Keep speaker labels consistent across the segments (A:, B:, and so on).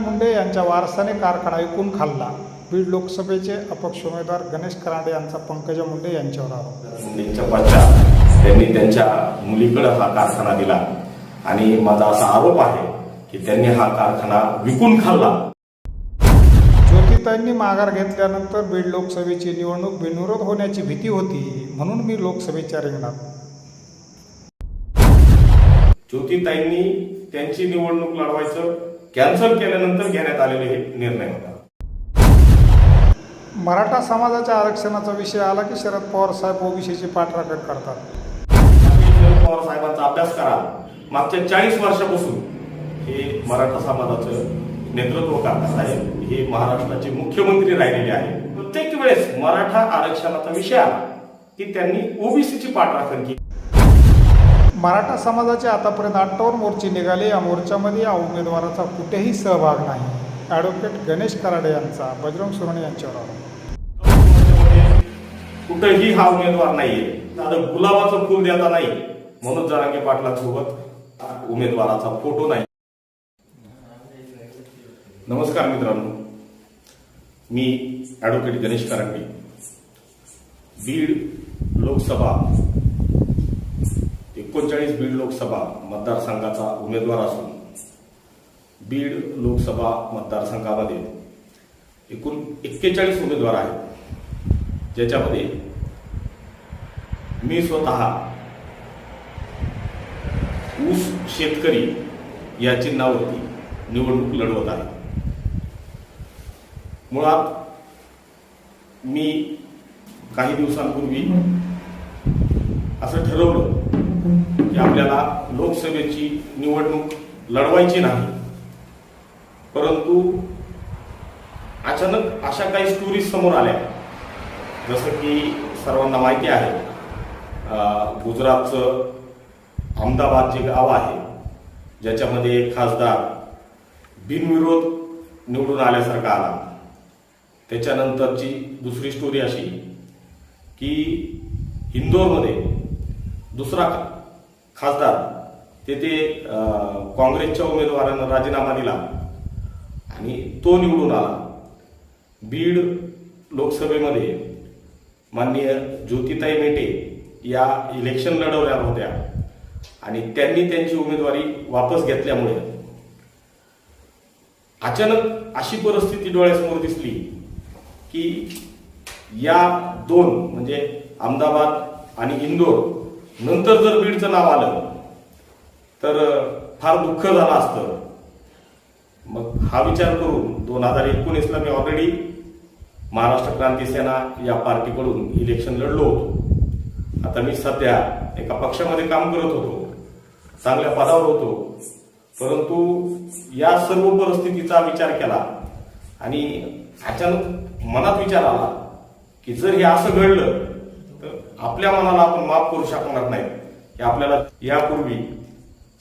A: मुंडे यांच्या वारसाने कारखाना विकून खाल्ला. बीड लोकसभेचे अपक्ष उमेदवार गणेश कराडे यांचा पंकजा मुंडे यांच्यावर आरोप.
B: त्यांनी त्यांच्या मुलीकडे हा कारखाना दिला. आणि माझा असा आरोप आहे की त्यांनी हा कारखाना विकून खाल्ला.
A: ज्योतिताईंनी माघार घेतल्यानंतर बीड लोकसभेची निवडणूक बिनविरोध होण्याची भीती होती म्हणून मी लोकसभेच्या रिंगणात.
B: ज्योतिताईंनी त्यांची निवडणूक लढवायचं कॅन्सल केल्यानंतर घेण्यात आलेले हे निर्णय होता.
A: मराठा समाजाच्या आरक्षणाचा विषय आला की शरद पवार साहेब ओबीसीची पाठराखण करतात.
B: शरद पवार साहेबांचा अभ्यास करा. मागच्या चाळीस वर्षापासून हे मराठा समाजाचं नेतृत्व करतात आहेत हे महाराष्ट्राचे मुख्यमंत्री राहिलेले आहेत. प्रत्येक वेळेस मराठा आरक्षणाचा विषय आला की त्यांनी ओबीसीची पाठराखण केली.
A: मराठा समाजाचे आतापर्यंत अठ्ठावन्न मोर्चे निघाले. या मोर्चामध्ये या उमेदवाराचा कुठेही सहभाग नाही. ॲडव्होकेट गणेश कराडे यांचा बजरंग सोनवणे यांच्यावर आरोप.
B: कुठेही हा उमेदवार नाहीये. दादा गुलाबाचं फुल देता नाही. म्हणून जरांगे पाटलासोबत उमेदवाराचा फोटो नाही. नमस्कार मित्रांनो. मी ॲडव्होकेट गणेश कारंडे. बीड लोकसभा एकोणचाळीस बीड लोकसभा मतदारसंघाचा उमेदवार असून बीड लोकसभा मतदारसंघामध्ये एकूण एक्केचाळीस उमेदवार आहेत. ज्याच्यामध्ये मी स्वतः ऊस शेतकरी या चिन्हावरती निवडणूक लढवत आहे. मुळात मी काही दिवसांपूर्वी असं ठरवलं की आपल्याला लोकसभेची निवडणूक लढवायची नाही. परंतु अचानक अशा काही स्टोरीज समोर आल्या. जसं की सर्वांना माहिती आहे गुजरातचं अहमदाबाद जे गाव आहे ज्याच्यामध्ये खासदार बिनविरोध निवडून आल्यासारखा आला. त्याच्यानंतरची दुसरी स्टोरी अशी की इंदोरमध्ये दुसरा खासदार तेथे काँग्रेसच्या उमेदवारानं राजीनामा दिला आणि तो निवडून आला. बीड लोकसभेमध्ये माननीय ज्योतिताई मेटे या इलेक्शन लढवल्या होत्या आणि त्यांनी त्यांची उमेदवारी वापस घेतल्यामुळे अचानक अशी परिस्थिती डोळ्यासमोर दिसली की या दोन म्हणजे अहमदाबाद आणि इंदोर नंतर जर बीडचं नाव आलं तर फार दुःख झालं असतं. मग हा विचार करून दोन हजार एकोणीसला मी ऑलरेडी महाराष्ट्र क्रांती सेना या पार्टीकडून इलेक्शन लढलो होतो. आता मी सध्या एका पक्षामध्ये काम करत होतो. चांगल्या पदावर होतो. परंतु या सर्व परिस्थितीचा विचार केला आणि अचानक मनात विचार आला की जर हे असं घडलं आपल्या मनाला आपण माफ करू शकणार नाही. हे आपल्याला यापूर्वी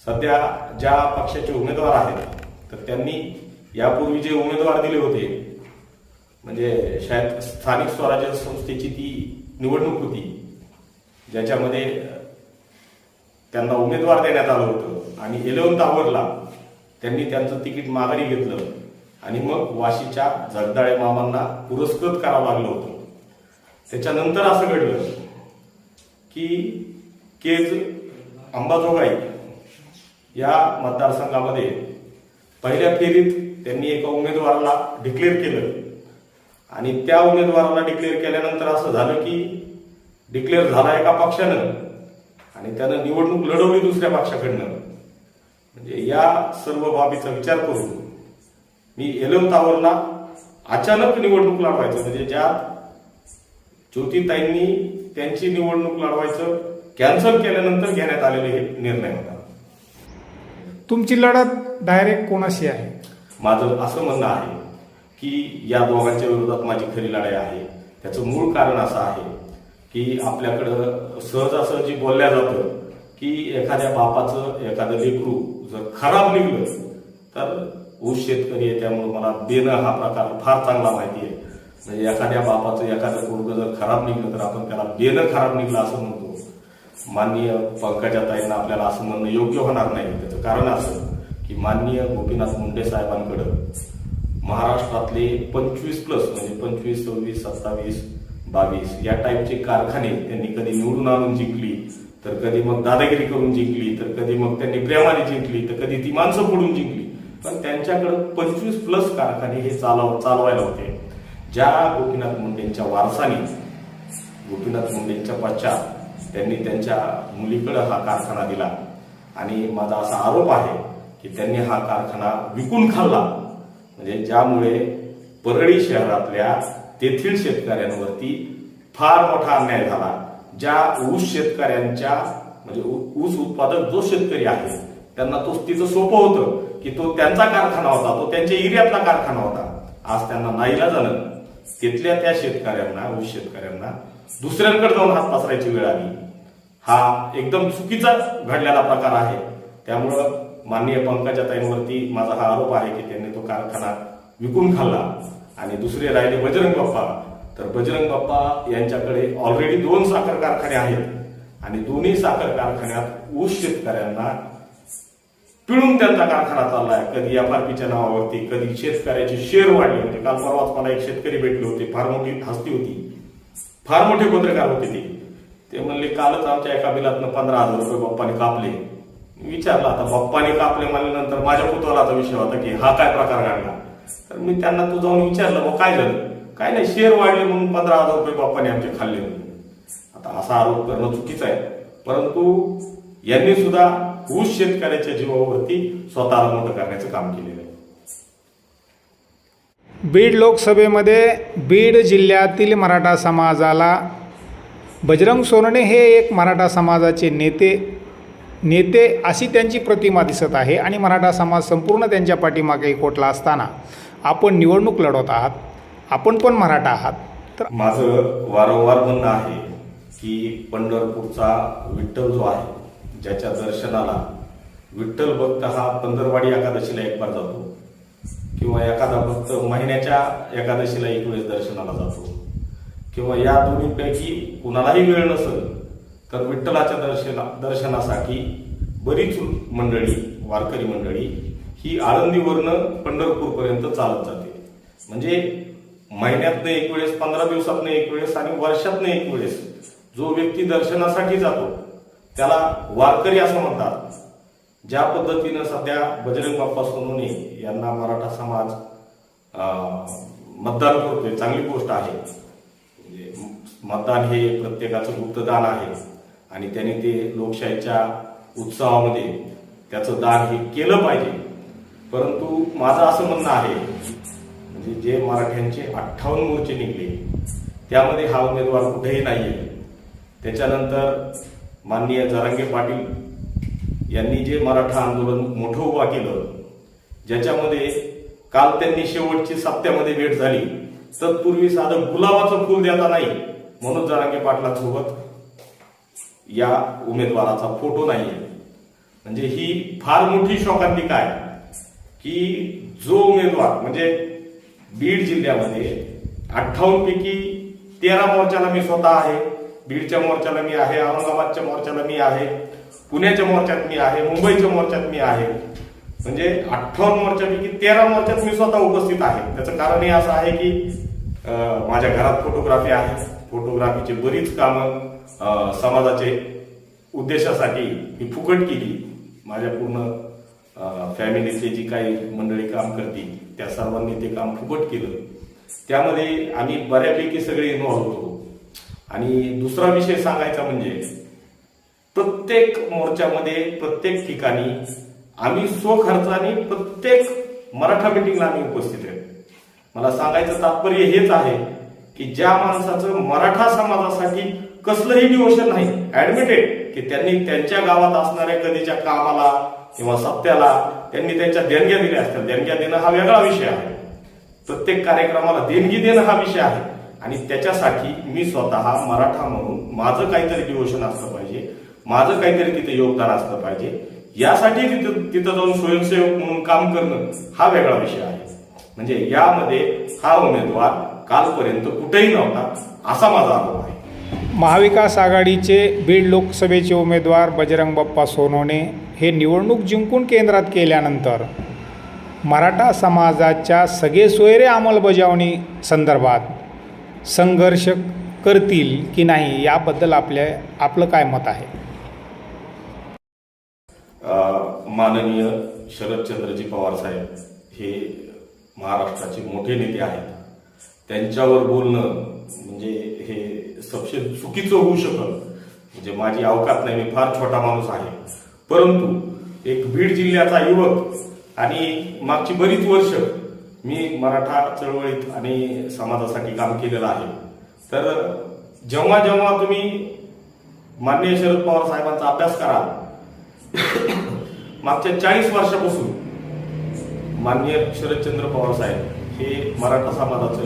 B: सध्या ज्या पक्षाचे उमेदवार आहेत तर त्यांनी यापूर्वी जे उमेदवार दिले होते म्हणजे शायद स्थानिक स्वराज्य संस्थेची ती निवडणूक होती ज्याच्यामध्ये त्यांना उमेदवार देण्यात आलं होतं. आणि इलेव्हन्थ आवडला त्यांनी त्यांचं तिकीट माघारी घेतलं. आणि मग वाशीच्या जगदाळे मामांना पुरस्कृत करावं लागलं होतं. त्याच्यानंतर असं घडलं की केज अंबाजोगाई या मतदारसंघामध्ये पहिल्या फेरीत त्यांनी एका उमेदवाराला डिक्लेअर केलं. आणि त्या उमेदवाराला डिक्लेअर केल्यानंतर असं झालं की डिक्लेअर झाला एका पक्षानं आणि त्यानं निवडणूक लढवली दुसऱ्या पक्षाकडनं. म्हणजे या सर्व बाबीचा विचार करून मी एलम तावरला अचानक निवडणूक लढवायचं. म्हणजे ज्या ज्योतिताईंनी त्यांची निवडणूक लढवायचं कॅन्सल केल्यानंतर घेण्यात आलेले हे निर्णय होता.
A: तुमची लढत डायरेक्ट कोणाशी आहे?
B: माझं असं म्हणणं आहे की या दोघांच्या विरोधात माझी खरी लढाई आहे. त्याचं मूळ कारण असं आहे की आपल्याकडं सहजासहजी बोलल्या जातं की एखाद्या बापाचं एखादं लेकरू जर खराब निघलं तर ऊस शेतकरी आहे त्यामुळे मला देणं हा प्रकार फार चांगला माहिती आहे. म्हणजे एखाद्या बापाचं एखादं पोरग जर खराब निघलं तर आपण त्याला बेदर खराब निघलं असं म्हणतो. माननीय पंकजा ताईंना आपल्याला असं म्हणणं योग्य होणार नाही. त्याचं कारण असं की माननीय गोपीनाथ मुंडे साहेबांकडं महाराष्ट्रातले पंचवीस प्लस म्हणजे पंचवीस सव्वीस सत्तावीस बावीस या टाईपचे कारखाने त्यांनी कधी निवडून आणून जिंकली तर कधी मग दादागिरी करून जिंकली तर कधी मग त्यांनी प्रेमाने जिंकली तर कधी ती माणसं फोडून जिंकली. पण त्यांच्याकडं पंचवीस प्लस कारखाने हे चालव चालवायला होते. ज्या गोपीनाथ मुंडेंच्या वारसाने गोपीनाथ मुंडेंच्या पश्चात त्यांनी त्यांच्या मुलीकडं हा कारखाना दिला. आणि माझा असा आरोप आहे की त्यांनी हा कारखाना विकून खाल्ला. म्हणजे ज्यामुळे परळी शहरातल्या तेथील शेतकऱ्यांवरती फार मोठा अन्याय झाला. ज्या ऊस शेतकऱ्यांच्या म्हणजे ऊ- ऊस उत्पादक जो शेतकरी आहे त्यांना तो तिचं सोपं होतं की तो त्यांचा कारखाना होता तो त्यांच्या एरियातला कारखाना होता. आज त्यांना नाईला झालं. तिथल्या त्या शेतकऱ्यांना ऊस शेतकऱ्यांना दुसऱ्यांकडे जाऊन हात पसरायची वेळ आली. हा एकदम चुकीचा घडलेला प्रकार आहे. त्यामुळं माननीय पंकजाताईंवरती माझा हा आरोप आहे की त्यांनी तो कारखाना विकून खाल्ला. आणि दुसरे राहिले बजरंग बाप्पा. तर बजरंग बाप्पा यांच्याकडे ऑलरेडी दोन साखर कारखाने आहेत. आणि दोन्ही साखर कारखान्यात ऊस शेतकऱ्यांना पिळून त्यांचा कारखाना आहे कधी एफ आर पीच्या नावावरती कधी शेतकऱ्याचे शेअर वाढले होते. काल परवाच मला एक शेतकरी भेटले होते. फार मोठी हस्ती होती. फार मोठे पत्रकार होते ते. ते म्हणले कालच आमच्या एका बिलातनं पंधरा हजार रुपये बाप्पाने कापले. विचारलं आता बाप्पाने कापले म्हणल्यानंतर माझ्या पुतवालाचा विषय होता की हा काय प्रकार घडला? तर मी त्यांना तू जाऊन विचारलं मग काय झालं? काय नाही शेअर वाढले म्हणून पंधरा हजार रुपये बाप्पाने आमचे खाल्ले. आता असा आरोप करणं चुकीचं आहे. परंतु यांनी सुद्धा ऊस शेतकऱ्याच्या जीवावरती स्वतःला मोठं करण्याचं काम केलेलं आहे.
A: बीड लोकसभेमध्ये बीड जिल्ह्यातील मराठा समाजाला बजरंग सोनवणे हे एक मराठा समाजाचे नेते नेते अशी त्यांची प्रतिमा दिसत आहे आणि मराठा समाज संपूर्ण त्यांच्या पाठीमागे कोटला असताना आपण निवडणूक लढवत आहात आपण पण मराठा आहात. तर
B: माझं वारंवार म्हणणं आहे की पंढरपूरचा विठ्ठल जो आहे ज्याच्या दर्शनाला विठ्ठल भक्त हा पंधरवाडी एकादशीला एक बार जातो किंवा एखादा भक्त महिन्याच्या एकादशीला एक वेळेस दर्शनाला जातो. किंवा या दोन्हीपैकी कुणालाही वेळ नसेल तर विठ्ठलाच्या दर्शना दर्शनासाठी बरीच मंडळी वारकरी मंडळी ही आळंदीवरनं पंढरपूरपर्यंत चालत जाते. म्हणजे महिन्यातनं एक वेळेस पंधरा दिवसातनं एक वेळेस आणि वर्षातनं एक वेळेस जो व्यक्ती दर्शनासाठी जातो त्याला वारकरी असं म्हणतात. ज्या पद्धतीनं सध्या बजरंग बाप्पा सोनवणे यांना मराठा समाज मतदान करतोय चांगली गोष्ट आहे. म्हणजे मतदान हे प्रत्येकाचं गुप्तदान आहे. आणि त्यांनी ते लोकशाहीच्या उत्सवामध्ये त्याचं दान हे केलं पाहिजे. परंतु माझं असं म्हणणं आहे म्हणजे जे मराठ्यांचे अठ्ठावन्न मोर्चे निघले त्यामध्ये हा उमेदवार कुठेही नाहीये. त्याच्यानंतर माननीय जरांगे पाटील यांनी जे मराठा आंदोलन मोठं उभा केलं ज्याच्यामध्ये काल त्यांनी शेवटची सप्त्यामध्ये भेट झाली तत्पूर्वी साधं गुलाबाचं फुल देता नाही म्हणून जरांगे पाटलांसोबत या उमेदवाराचा फोटो नाहीये. म्हणजे ही फार मोठी शोकांतिका आहे की जो उमेदवार म्हणजे बीड जिल्ह्यामध्ये अठ्ठावन्न पैकी तेरा मोर्चाला मी स्वतः आहे बीडच्या मोर्चाला मी आहे औरंगाबादच्या मोर्चाला मी आहे पुण्याच्या मोर्चात मी आहे मुंबईच्या मोर्चात मी आहे. म्हणजे अठ्ठावन्न मोर्चापैकी तेरा मोर्चात मी स्वतः उपस्थित आहे. त्याचं कारण हे असं आहे की माझ्या घरात फोटोग्राफी आहे. फोटोग्राफीचे बरीच कामं समाजाचे उद्देशासाठी मी फुकट केली. माझ्या पूर्ण फॅमिलीतली जी काही मंडळी काम करते त्या सर्वांनी ते काम फुकट केलं. त्यामध्ये आम्ही बऱ्यापैकी सगळे इन्व्हॉल्व्ह होतो. आणि दुसरा विषय सांगायचा म्हणजे प्रत्येक मोर्चामध्ये प्रत्येक ठिकाणी आम्ही स्वखर्चाने प्रत्येक मराठा मिटिंगला आम्ही उपस्थित आहे. मला सांगायचं तात्पर्य हेच आहे की ज्या माणसाचं मराठा समाजासाठी कसलंही डिवोशन नाही ऍडमिटेड की त्यांनी त्यांच्या गावात असणाऱ्या कधीच्या कामाला किंवा सत्याला त्यांनी त्यांच्या देणग्या दिल्या असतात. देणग्या देणं हा वेगळा विषय आहे. प्रत्येक कार्यक्रमाला देणगी देणं हा विषय आहे. आणि त्याच्यासाठी मी स्वतः मराठा म्हणून माझं काहीतरी डिवोशन असलं पाहिजे माझं काहीतरी तिथे योगदान असलं पाहिजे. यासाठी तिथं तिथं जाऊन स्वयंसेवक म्हणून काम करणं हा वेगळा विषय आहे. म्हणजे यामध्ये हा उमेदवार कालपर्यंत कुठेही नव्हता असा माझा अनुभव आहे.
A: महाविकास आघाडीचे बीड लोकसभेचे उमेदवार बजरंग बाप्पा सोनवणे हे निवडणूक जिंकून केंद्रात केल्यानंतर मराठा समाजाच्या सगळे सोयरे अंमलबजावणी संदर्भात संघर्ष करतील की नाही याबद्दल आपल्या आपलं काय मत आहे?
B: माननीय शरदचंद्रजी पवार साहेब हे महाराष्ट्राचे मोठे नेते आहेत. त्यांच्यावर बोलणं म्हणजे हे सबसे चुकीचं होऊ शकल म्हणजे माझी अवकात नाही मी फार छोटा माणूस आहे. परंतु एक बीड जिल्ह्याचा युवक आणि मागची बरीच वर्ष मी मराठा चळवळीत आणि समाजासाठी काम केलेलं आहे. तर जेव्हा जेव्हा तुम्ही माननीय शरद पवार साहेबांचा अभ्यास कराल मागच्या चाळीस वर्षापासून माननीय शरदचंद्र पवार साहेब हे मराठा समाजाचं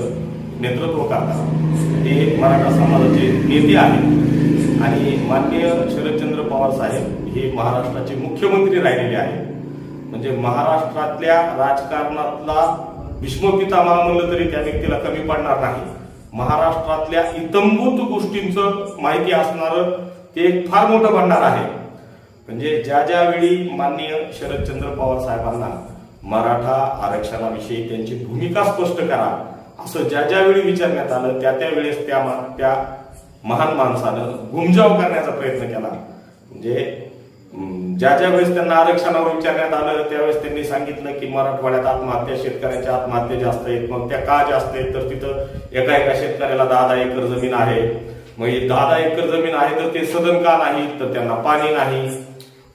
B: नेतृत्व करतात. हे मराठा समाजाचे नेते आहेत. आणि माननीय शरदचंद्र पवार साहेब हे महाराष्ट्राचे मुख्यमंत्री राहिलेले आहेत. म्हणजे महाराष्ट्रातल्या राजकारणातला भीष्मपितामह म्हणलं तरी त्या व्यक्तीला कमी पडणार नाही. महाराष्ट्रातल्या इतंभूत गोष्टींचं माहिती असणारं ते एक फार मोठं भंडार आहे. म्हणजे ज्या ज्या वेळी माननीय शरदचंद्र पवार साहेबांना मराठा आरक्षणाविषयी त्यांची भूमिका स्पष्ट करा असं ज्या ज्या वेळी विचारण्यात आलं त्या त्या वेळेस त्या मा- त्या महान माणसानं घुमजाव करण्याचा प्रयत्न केला. म्हणजे ज्या ज्या वेळेस त्यांना आरक्षणावर विचारण्यात आलं त्यावेळेस त्यांनी सांगितलं की मराठवाड्यात आत्महत्या शेतकऱ्यांच्या आत्महत्या जास्त आहेत. मग त्या का जास्त आहेत? तर तिथं एका एका शेतकऱ्याला दहा दहा एकर जमीन आहे. मग ही दहा दहा एकर जमीन आहे तर ते सदन का नाही? तर त्यांना पाणी नाही.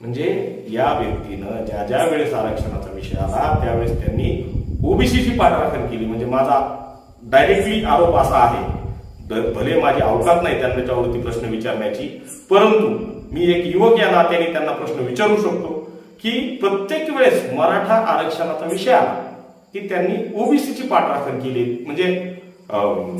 B: म्हणजे या व्यक्तीनं ज्या ज्या वेळेस आरक्षणाचा विषय आला त्यावेळेस त्यांनी ओबीसीची पाठराखण केली. म्हणजे माझा डायरेक्टली आरोप असा आहे. भले माझी अवकात नाही त्यांना त्याच्यावरती प्रश्न विचारण्याची परंतु मी एक युवक या नात्याने त्यांना प्रश्न विचारू शकतो की प्रत्येक वेळेस मराठा आरक्षणाचा विषय आला की त्यांनी ओबीसीची पाठराखण केली. म्हणजे अं,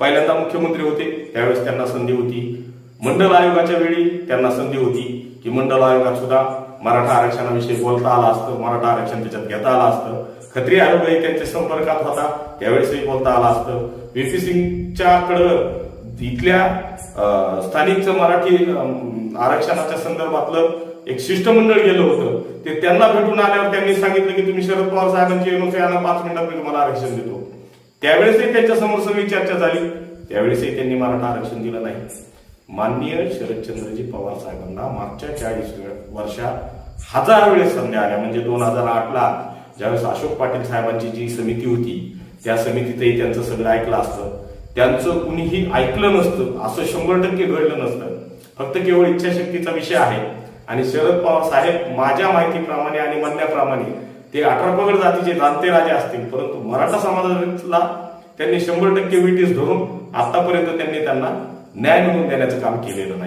B: पहिल्यांदा मुख्यमंत्री होते त्यावेळेस त्यांना संधी होती. मंडल आयोगाच्या वेळी त्यांना संधी होती की मंडल आयोगात सुद्धा मराठा आरक्षणाविषयी बोलता आलं असतं मराठा आरक्षण त्याच्यात घेता आलं असतं. खत्री आयोगही त्यांच्या संपर्कात होता त्यावेळेसही बोलता आलं असतं. व्ही सिंगच्याकडं इथल्या स्थानिकचं मराठी आरक्षणाच्या संदर्भातलं एक शिष्टमंडळ गेलं होतं. ते त्यांना भेटून आल्यावर त्यांनी सांगितलं की तुम्ही शरद पवार साहेबांची एनओसी आणा पाच मिनिटात मी तुम्हाला आरक्षण देतो. त्यावेळेसही त्यांच्यासमोर सगळी चर्चा झाली. त्यावेळेसही त्यांनी मराठा आरक्षण दिलं नाही. माननीय शरदचंद्रजी पवार साहेबांना मागच्या चाळीस वर्षात हजार वेळेस संध्या आल्या. म्हणजे दोन हजार आठला ज्यावेळेस अशोक पाटील साहेबांची जी समिती होती त्या समितीतही त्यांचं सगळं ऐकलं असतं. त्यांचं कुणीही ऐकलं नसतं असं शंभर टक्के घडलं नसतं. फक्त केवळ इच्छाशक्तीचा विषय आहे. आणि शरद पवार साहेब माझ्या माहितीप्रमाणे आणि म्हणण्याप्रमाणे ते अठरा पगड जातीचे जाणते राजे असतील परंतु मराठा समाजाला त्यांनी शंभर टक्के विटीस धरून आतापर्यंत त्यांनी त्यांना न्याय मिळवून देण्याचं काम केलेलं नाही.